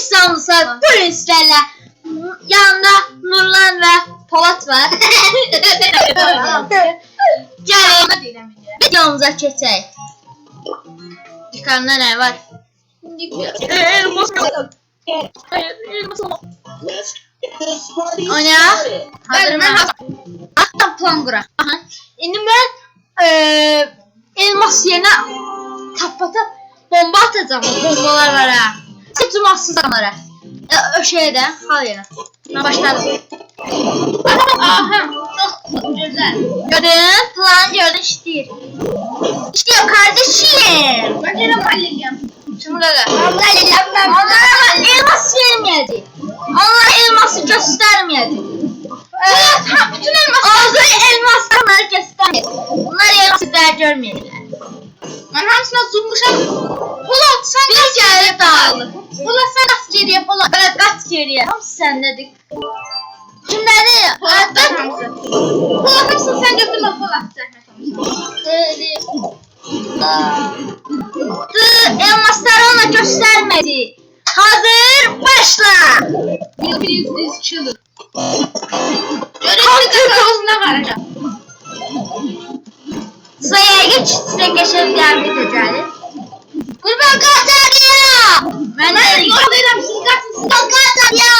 İstanbul'sa buyurun sizlerle. Yanında Nurlan ve Polat var. Gelin videomuza geçelim. Yukarıda ne var? Oyna. Hazır mı? Hatta plan kurar. Aha. Şimdi ben eee elmas yerine tap tap bomba atacağım. Bombalar var ha. Tutmazsın adamlara. E, şeyde hal yerine. Ben başladım. Aha. Çok güzel. Gördün? Plan gördün işliyor. İşliyor kardeşim. Ben de halledeceğim. Şimdi da. Onlar elmas vermedi. Onlar elması göstermedi. Evet, ha, bütün elmas. Ağzı elmasları göstermedi. Bunlar elması değer görmediler. Ben hamısına zoomlaşam. Polat sen Bir kaç kere Polat sen. Evet, kaç geriye. Hamısı sendedik. Şimdi ne? Polat Evet, ben. Polat hamısını sen götürme Polat. Zəhmət olmasa. Elmasları ona göstermedi. Hazır, başla. Yüz yüz. Kalk, Görüşürüz kafasına varacak. Sıraya geç, size geçebilen video geldi. Kurban kaçar ya! Ben de Yoldayım siz kaçın siz. kaçar ya!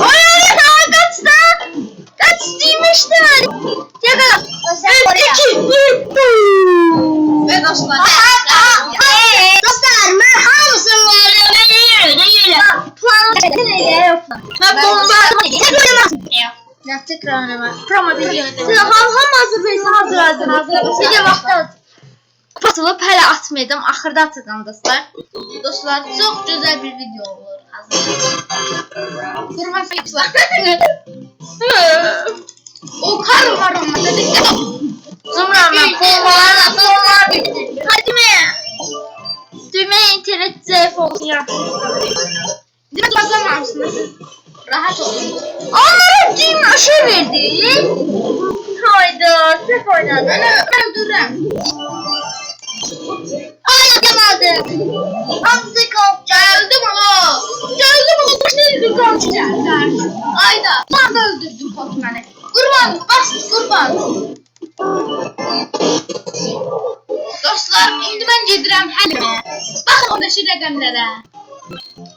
Hayır, daha kaçtı! Kaçtıymışlar! Yakala! Öndeki! Ve dostlar. Dostlar, merhaba mısınlar? Yürü, yürü. Planı neyle yapın? Ben bombardıman edeyim. Ya tekrar oynama. Promo video. Siz ham ham hazırdaysa hazır hazır hazır. Sizce vaxtı Atılıb hələ atmaydım. Axırda atacağım dostlar. Dostlar çok güzel bir video olur. Hazır. Kurma fiyatlar. o kar var ama dedik. Zumrama, bombalarla, bombalar bitti. Hadi mi? Düğme internet zayıf olsun ya. Değil mi kazanmamışsınız? Rahat olun. Onlara kim aşı verdi? Hayda, tek oynadı. Ben öldürürüm. Ay yapamadım. Hamsi kopacak. Geldim hala. Geldim hala. Boş değildim kalkacaklar. Ayda. Ben de öldürdüm Pokemoni. Kurban. Bas kurban. Dostlar indi ben gedirəm həlimi. Baxın oradakı rəqəmlərə.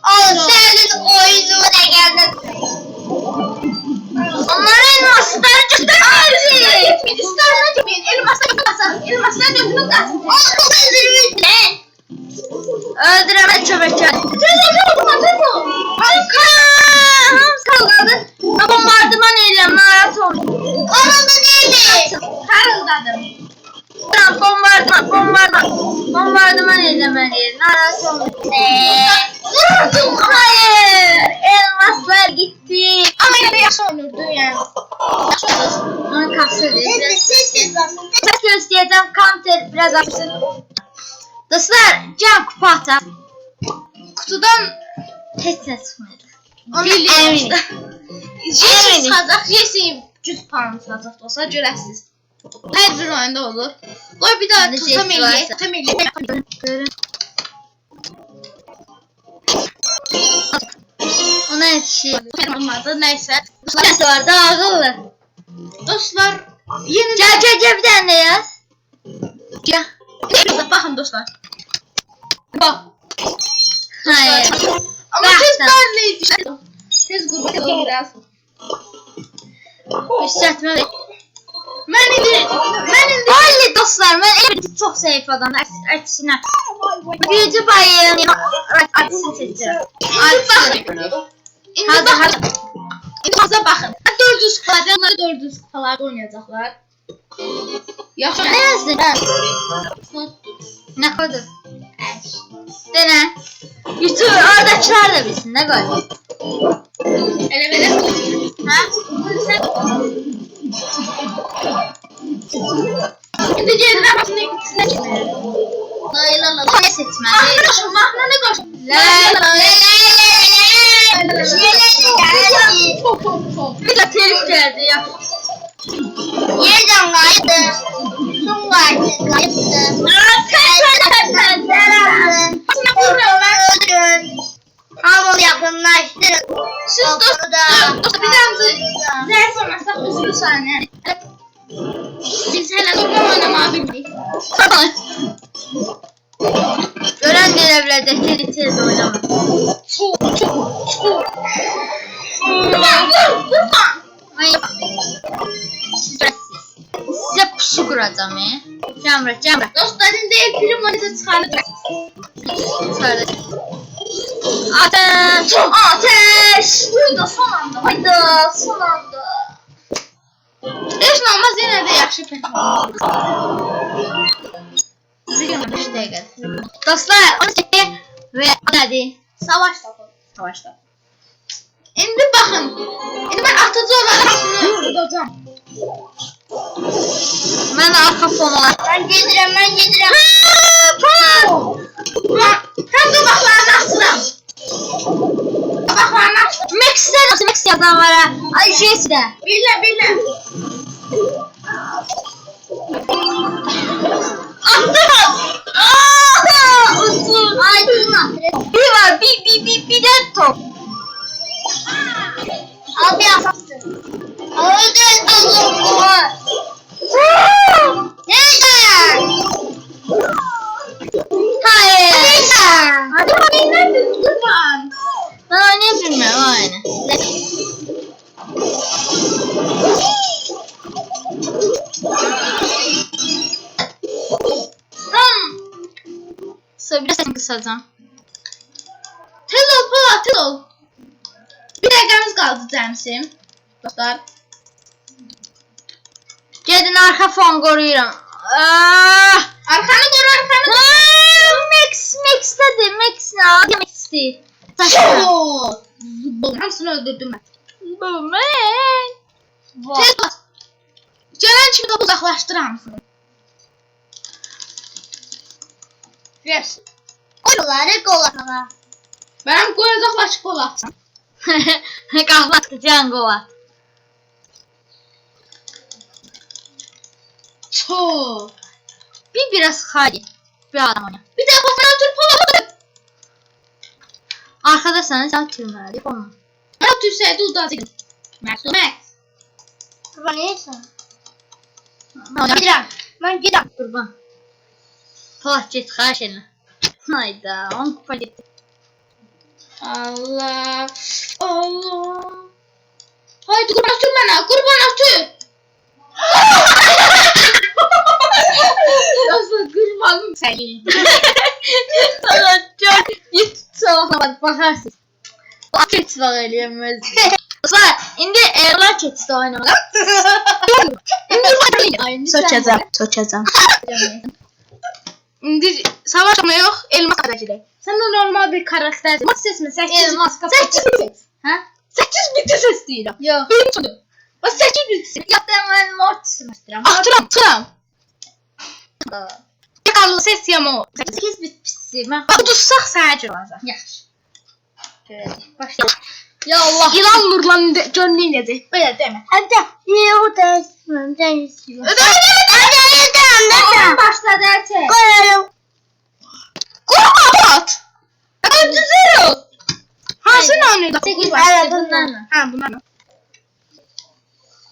Al senin oyununa geldin. Bombardıman. Eylemeliyiz. Maraton. Eee. Vurdum. Hayır. Elmaslar gitti. Ama yine de yaxşı oynurdu yani. Yaxşı oynurdu. Onu kapsır Ses göstereceğim. Counter biraz açsın. Dostlar can kupa atar. Kutudan Heç nə çıxmayacaq. Onu. Jesse Eminim. çıxacaq, Jesse 100 pound çıxacaq dostlar, görəsiz. Bir oyunda olur. Qoy bir daha Məndə tutam Jesse eləyək, varsa. tutam eləyək. Görün. Ona yetişir. Olmadı, nəysə. Nasıl var da ağıllı. Dostlar, yeni Gel gel gel bir tane yaz. Gel. Neyse, baxın dostlar. Bax. Hayır. Sən. darlayın. Tez qurban edin biraz. Ver. Mən mən indi Hayır dostlar ben evet çok zayıf adam. Əksinə. Büyücü bayım. İndi baxın. İndi Hadi hadi. İndi baza baxın. 400 kupada, onlar 400 kupalarda oynayacaqlar. Yaxşı. Ne yazdın? Ha? Ne koydun? Dene. YouTube oradakiler de bilsin ne koydun? Elə belə. Ha? İndi Şimdi cezden içine Lay la la la seçme. Mahnanı mahnanı koş. La la la Bir de telif geldi ya. Yerden kaydı. Sun kaydı. Kaydı. Hamur yakınlaştırın. Sus dur. Dur bir dakika. Zey sorarsak üzülür saniye. Tez tez oynama. Çok çok çok. Size pusu kuracağım ya. Cemre, Cemre. Dostların değil film oyunu çıkaracak. Söyle. Ateş. Ateş. Burada son anda. Hayda son anda. Nə olmaz yenə də yaxşı. Zilin 5 dakika. Dostlar, 12 ve hadi. Savaş topu. Savaşta. İndi baxın. İndi mən atıcı olaraq bunu udacağam. Ben arka fon olarak. Ben gedirəm, ben gedirəm. Həm qabaqlarını açıram. Qabaqlarını açıram. Max yazan var ha? Ay Jesse de. Bilə, bilə. Aa! Uçur. Ay durma. Bir var, bir, bir, bir, bir de top. Al bir asansın. Öldün oğlum. Neden? Hayır. Hadi Qurban. Ben ne bilmiyorum aynı. Tez ol, Polat, ol. Bir dəqiqəmiz qaldı cəmsim. Dostlar. Gedin arka fon koruyuram. Ah! Arxanı qoru, arxanı qoru. Ah, Max, Max dedi. Max ne? Max değil. Taşla. Hamısını öldürdüm mən. Bu. Tez ol. Gələn kimi topu uzaqlaşdır hamısını. Yes. Kolasana. Mən qoy uzaqlaşıb qol atsan. Kahvaltı Cangova. Çok. Bir biraz hadi. Bir adam oyna. Bir daha kafana otur Polat. Arkada sana can tümleri onu. Ben otursaydı udacağım. Max. Max. Kurban neysen? Ben Gedirəm. Ben. Kurban. Polat git xahiş edirəm. Hayda, on kupa gitti. Allah. Allah. Haydi kurban otur bana. Kurban otur. Nasıl kurbanım seni? Polat çok git soğukla bak bakarsın. Keçi var eləyəməz. Dostlar, indi Erlan keçisi oynamaq. İndi Sökəcəm, sökəcəm. İndi savaşma yok. Elmas kadar Sen de normal bir karaktersin. Mas sesme. 8 Elmas kafa. 8 bit. Ha? 8 biti ses değil. Yox. Benim çocuğum. Bak 8 bit. Yatdan mən Mortis'im istəyirəm. Atıram, atıram. Yakarlı ses yama o. 8 bit pisi. Mən Bak tutsaq səhəcə olacaq. yaxşı. Başla. Ya Allah. İlan nurlan gönlü necək? Belə demə. Hadi. Yuh dersin. Dersin. Hadi yedirəm. Yedirəm. başladı artıq. Koyarım. Kurma at. Hadi zero. Hansı oynuyordu? Sekiz Evet, başladı bundan. bundan. Ha bunlar mı?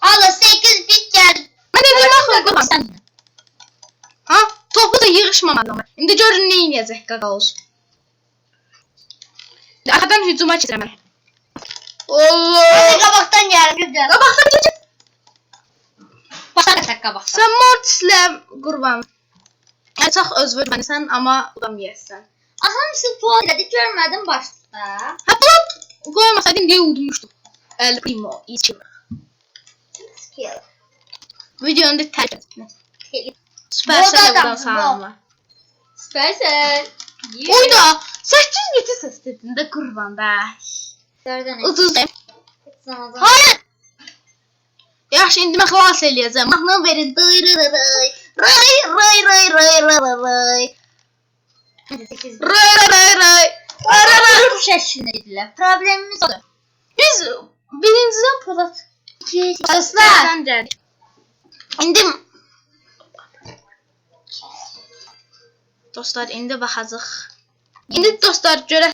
Al 8 bit geldi. Ben de bir bakma kurban. Sən. Ha? Topu da yığışmamalı ama. İndi görün ne inecek qaqauz. Arkadan hücuma keçirəm Allah. Hadi kabaktan gel. Güzel. Kabaktan gelecek. Başlasak kabaktan. Sen mortisle qurban. Gerçək özvür mənisən, amma qurban yeyəsən. Axam spor dedi, görmədim başda. Hə, bunu qoymasaydın deyə udmuşdum. El Primo, içim. Videonu da tərk etmək. Süpersen buradan sağlamlar. Süpersen. Oyda 8 biti ses dedin de kurban be. 30 34. Hayır. Ya şimdi mi hava söyleyeceğim. Mahnı verin. Ray ray ray ray ray ray ray ray. Ray ray ray ray. Aralar şeklindeydiler. Problemimiz oldu. Biz birinciden polat. Dostlar. İndim. Dostlar indi baxacaq. İndi dostlar görək